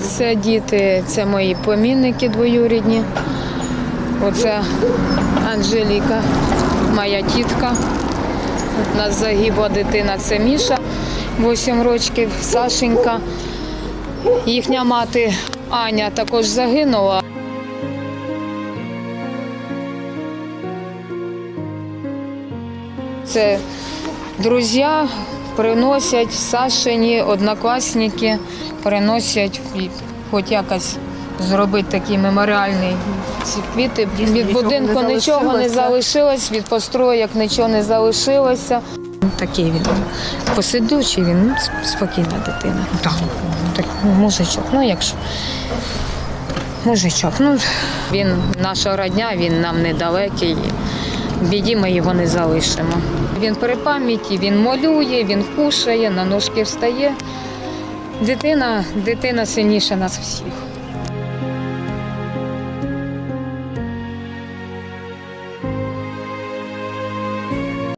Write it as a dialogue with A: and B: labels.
A: Це діти, це мої племінники двоюрідні. Оце Анжеліка, моя тітка. У нас загибла дитина, це Міша, 8 років, Сашенька. Їхня мати Аня також загинула. Це друзі приносять Сашині, однокласники приносять хоч якось зробити такий меморіальний ці квіти.
B: Дійсно,
A: від будинку нічого не залишилось, від построєк нічого не залишилося. Такий він посидючий, він ну, спокійна дитина. Так, так ну, мужичок, ну якщо. Мужичок, ну він наша родня, він нам недалекий. Біді ми його не залишимо. Він при пам'яті, він молює, він кушає, на ножки встає. Дитина, дитина сильніша нас всіх.